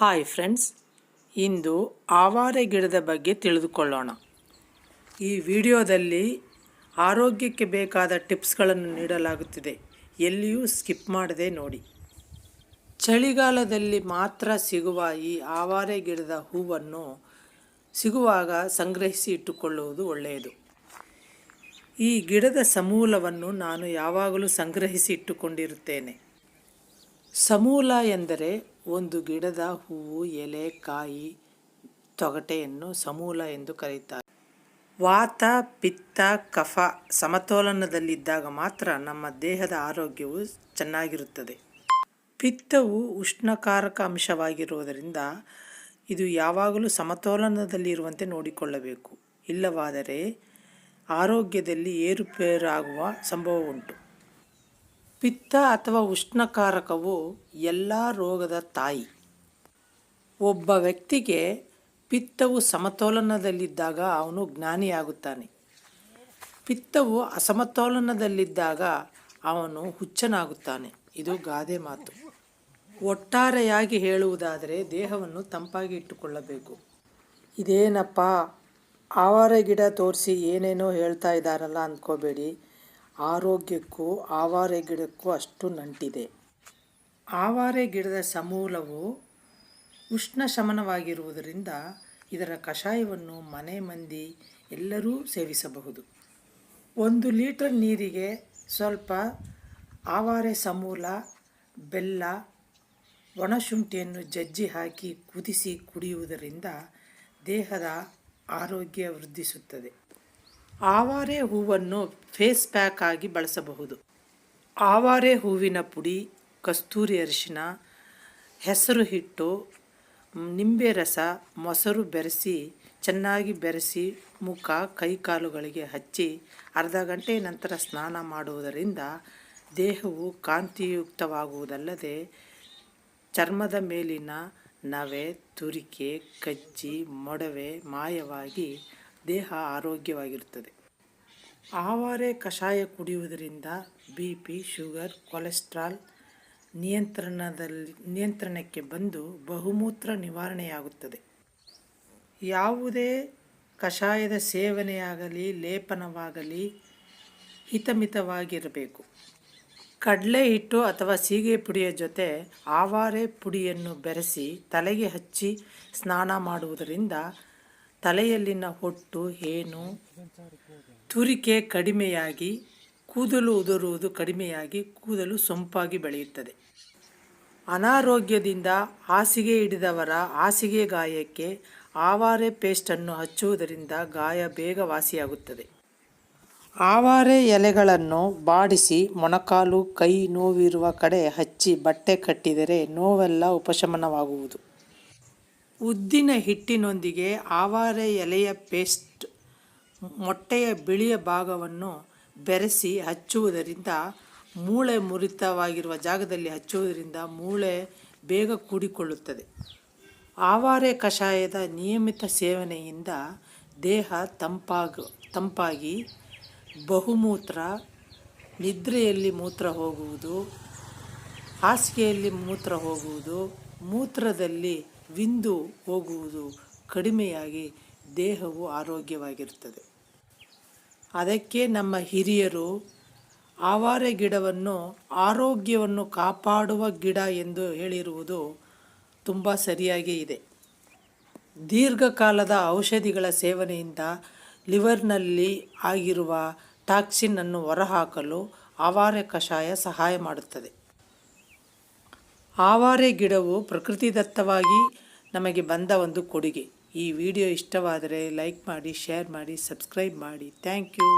Hi friends ಇಂದು ಆವಾರೆ ಗಿಡದ ಬಗ್ಗೆ ತಿಳಿದುಕೊಳ್ಳೋಣ. ಈ ವಿಡಿಯೋದಲ್ಲಿ ಆರೋಗ್ಯಕ್ಕೆ ಬೇಕಾದ ಟಿಪ್ಸ್ಗಳನ್ನು ನೀಡಲಾಗುತ್ತಿದೆ. ಎಲ್ಲಿಯೂ ಸ್ಕಿಪ್ ಮಾಡದೆ ನೋಡಿ. ಚಳಿಗಾಲದಲ್ಲಿ ಮಾತ್ರ ಸಿಗುವ ಈ ಆವಾರೆ ಗಿಡದ ಹೂವನ್ನು ಸಿಗುವಾಗ ಸಂಗ್ರಹಿಸಿ ಇಟ್ಟುಕೊಳ್ಳುವುದು ಒಳ್ಳೆಯದು. ಈ ಗಿಡದ ಸಮೂಲವನ್ನು ನಾನು ಯಾವಾಗಲೂ ಸಂಗ್ರಹಿಸಿ ಇಟ್ಟುಕೊಂಡಿರುತ್ತೇನೆ. ಸಮೂಲ ಎಂದರೆ ಒಂದು ಗಿಡದ ಹೂವು, ಎಲೆ, ಕಾಯಿ, ತೊಗಟೆಯನ್ನು ಸಮೂಲ ಎಂದು ಕರೆಯುತ್ತಾರೆ ವಾತ, ಪಿತ್ತ, ಕಫ ಸಮತೋಲನದಲ್ಲಿದ್ದಾಗ ಮಾತ್ರ ನಮ್ಮ ದೇಹದ ಆರೋಗ್ಯವು ಚೆನ್ನಾಗಿರುತ್ತದೆ. ಪಿತ್ತವು ಉಷ್ಣಕಾರಕ ಅಂಶವಾಗಿರುವುದರಿಂದ ಇದು ಯಾವಾಗಲೂ ಸಮತೋಲನದಲ್ಲಿರುವಂತೆ ನೋಡಿಕೊಳ್ಳಬೇಕು. ಇಲ್ಲವಾದರೆ ಆರೋಗ್ಯದಲ್ಲಿ ಏರುಪೇರಾಗುವ ಸಂಭವ ಉಂಟು ಪಿತ್ತ ಅಥವಾ ಉಷ್ಣಕಾರಕವು ಎಲ್ಲ ರೋಗದ ತಾಯಿ. ಒಬ್ಬ ವ್ಯಕ್ತಿಗೆ ಪಿತ್ತವು ಸಮತೋಲನದಲ್ಲಿದ್ದಾಗ ಅವನು ಜ್ಞಾನಿಯಾಗುತ್ತಾನೆ. ಪಿತ್ತವು ಅಸಮತೋಲನದಲ್ಲಿದ್ದಾಗ ಅವನು ಹುಚ್ಚನಾಗುತ್ತಾನೆ. ಇದು ಗಾದೆ ಮಾತು. ಒಟ್ಟಾರೆಯಾಗಿ ಹೇಳುವುದಾದರೆ ದೇಹವನ್ನು ತಂಪಾಗಿ ಇಟ್ಟುಕೊಳ್ಳಬೇಕು. ಇದೇನಪ್ಪ, ಆವಾರ ಗಿಡ ತೋರಿಸಿ ಏನೇನೋ ಹೇಳ್ತಾ ಇದ್ದಾರಲ್ಲ ಅಂದ್ಕೋಬೇಡಿ ಆರೋಗ್ಯಕ್ಕೂ ಆವಾರೆ ಗಿಡಕ್ಕೂ ಅಷ್ಟು ನಂಟಿದೆ. ಆವಾರೆ ಗಿಡದ ಸಮೂಲವು ಉಷ್ಣ ಶಮನವಾಗಿರುವುದರಿಂದ ಇದರ ಕಷಾಯವನ್ನು ಮನೆ ಮಂದಿ ಎಲ್ಲರೂ ಸೇವಿಸಬಹುದು. ಒಂದು ಲೀಟರ್ ನೀರಿಗೆ ಸ್ವಲ್ಪ ಆವಾರೆ ಸಮೂಲ, ಬೆಲ್ಲ ಒಣಶುಂಠಿಯನ್ನು ಜಜ್ಜಿ ಹಾಕಿ ಕುದಿಸಿ ಕುಡಿಯುವುದರಿಂದ ದೇಹದ ಆರೋಗ್ಯ ವೃದ್ಧಿಸುತ್ತದೆ. ಆವಾರೆ ಹೂವನ್ನು ಫೇಸ್ ಪ್ಯಾಕ್ ಆಗಿ ಬಳಸಬಹುದು. ಆವಾರೆ ಹೂವಿನ ಪುಡಿ, ಕಸ್ತೂರಿ ಅರಿಶಿನ, ಹೆಸರು ಹಿಟ್ಟು, ನಿಂಬೆ ರಸ, ಮೊಸರು ಬೆರೆಸಿ, ಚೆನ್ನಾಗಿ ಬೆರೆಸಿ ಮುಖ ಕೈಕಾಲುಗಳಿಗೆ ಹಚ್ಚಿ ಅರ್ಧ ಗಂಟೆ ನಂತರ ಸ್ನಾನ ಮಾಡುವುದರಿಂದ ದೇಹವು ಕಾಂತಿಯುಕ್ತವಾಗುವುದಲ್ಲದೆ ಚರ್ಮದ ಮೇಲಿನ ನವೆ, ತುರಿಕೆ, ಕಜ್ಜಿ, ಮೊಡವೆ ಮಾಯವಾಗಿ ದೇಹ ಆರೋಗ್ಯವಾಗಿರುತ್ತದೆ. ಆವಾರೆ ಕಷಾಯ ಕುಡಿಯುವುದರಿಂದ ಬಿ ಪಿ, ಶುಗರ್, ಕೊಲೆಸ್ಟ್ರಾಲ್ ನಿಯಂತ್ರಣದಲ್ಲಿ, ನಿಯಂತ್ರಣಕ್ಕೆ ಬಂದು ಬಹುಮೂತ್ರ ನಿವಾರಣೆಯಾಗುತ್ತದೆ. ಯಾವುದೇ ಕಷಾಯದ ಸೇವನೆಯಾಗಲಿ, ಲೇಪನವಾಗಲಿ ಹಿತಮಿತವಾಗಿರಬೇಕು. ಕಡಲೆ ಹಿಟ್ಟು ಅಥವಾ ಸೀಗೆ ಪುಡಿಯ ಜೊತೆ ಆವಾರೆ ಪುಡಿಯನ್ನು ಬೆರೆಸಿ ತಲೆಗೆ ಹಚ್ಚಿ ಸ್ನಾನ ಮಾಡುವುದರಿಂದ ತಲೆಯಲ್ಲಿನ ಹೊಟ್ಟು ಏನು? ತುರಿಕೆ ಕಡಿಮೆಯಾಗಿ, ಕೂದಲು ಉದುರುವುದು ಕಡಿಮೆಯಾಗಿ, ಕೂದಲು ಸೊಂಪಾಗಿ ಬೆಳೆಯುತ್ತದೆ. ಅನಾರೋಗ್ಯದಿಂದ ಹಾಸಿಗೆ ಹಿಡಿದವರ ಹಾಸಿಗೆ ಗಾಯಕ್ಕೆ ಆವಾರೆ ಪೇಸ್ಟನ್ನು ಹಚ್ಚುವುದರಿಂದ ಗಾಯ ಬೇಗ ವಾಸಿಯಾಗುತ್ತದೆ ಆವಾರೆ ಎಲೆಗಳನ್ನು ಬಾಡಿಸಿ ಮೊಣಕಾಲು, ಕೈ ನೋವಿರುವ ಕಡೆ ಹಚ್ಚಿ ಬಟ್ಟೆ ಕಟ್ಟಿದರೆ ನೋವೆಲ್ಲ ಉಪಶಮನವಾಗುವುದು. ಉದ್ದಿನ ಹಿಟ್ಟಿನೊಂದಿಗೆ ಆವಾರೆ ಎಲೆಯ ಪೇಸ್ಟ್, ಮೊಟ್ಟೆಯ ಬಿಳಿಯ ಭಾಗವನ್ನು ಬೆರೆಸಿ ಹಚ್ಚುವುದರಿಂದ ಮೂಳೆ ಮುರಿತವಾಗಿರುವ ಜಾಗದಲ್ಲಿ ಹಚ್ಚುವುದರಿಂದ ಮೂಳೆ ಬೇಗ ಕೂಡಿಕೊಳ್ಳುತ್ತದೆ. ಆವಾರೆ ಕಷಾಯದ ನಿಯಮಿತ ಸೇವನೆಯಿಂದ ದೇಹ ತಂಪಾಗ, ತಂಪಾಗಿ, ಬಹುಮೂತ್ರ, ನಿದ್ರೆಯಲ್ಲಿ ಮೂತ್ರ ಹೋಗುವುದು, ಹಾಸಿಗೆಯಲ್ಲಿ ಮೂತ್ರ ಹೋಗುವುದು, ಮೂತ್ರದಲ್ಲಿ ವಿಂದು ಹೋಗುವುದು ಕಡಿಮೆಯಾಗಿ ದೇಹವು ಆರೋಗ್ಯವಾಗಿರುತ್ತದೆ. ಅದಕ್ಕೆ ನಮ್ಮ ಹಿರಿಯರು ಆವಾರೆ ಗಿಡವನ್ನು, ಆರೋಗ್ಯವನ್ನು ಕಾಪಾಡುವ ಗಿಡ ಎಂದು ಹೇಳಿರುವುದು ತುಂಬ ಸರಿಯಾಗಿ ಇದೆ. ದೀರ್ಘಕಾಲದ ಔಷಧಿಗಳ ಸೇವನೆಯಿಂದ ಲಿವರ್ನಲ್ಲಿ ಆಗಿರುವ ಟಾಕ್ಸಿನ್ ಅನ್ನು ಹೊರಹಾಕಲು ಆವಾರೆ ಕಷಾಯ ಸಹಾಯ ಮಾಡುತ್ತದೆ. ಆವಾರೆ ಗಿಡವು ಪ್ರಕೃತಿದತ್ತವಾಗಿ ನಮಗೆ ಬಂದ ಒಂದು ಕೊಡುಗೆ. ಈ ವಿಡಿಯೋ ಇಷ್ಟವಾದರೆ ಲೈಕ್ ಮಾಡಿ, ಶೇರ್ ಮಾಡಿ, ಸಬ್ಸ್ಕ್ರೈಬ್ ಮಾಡಿ. Thank you.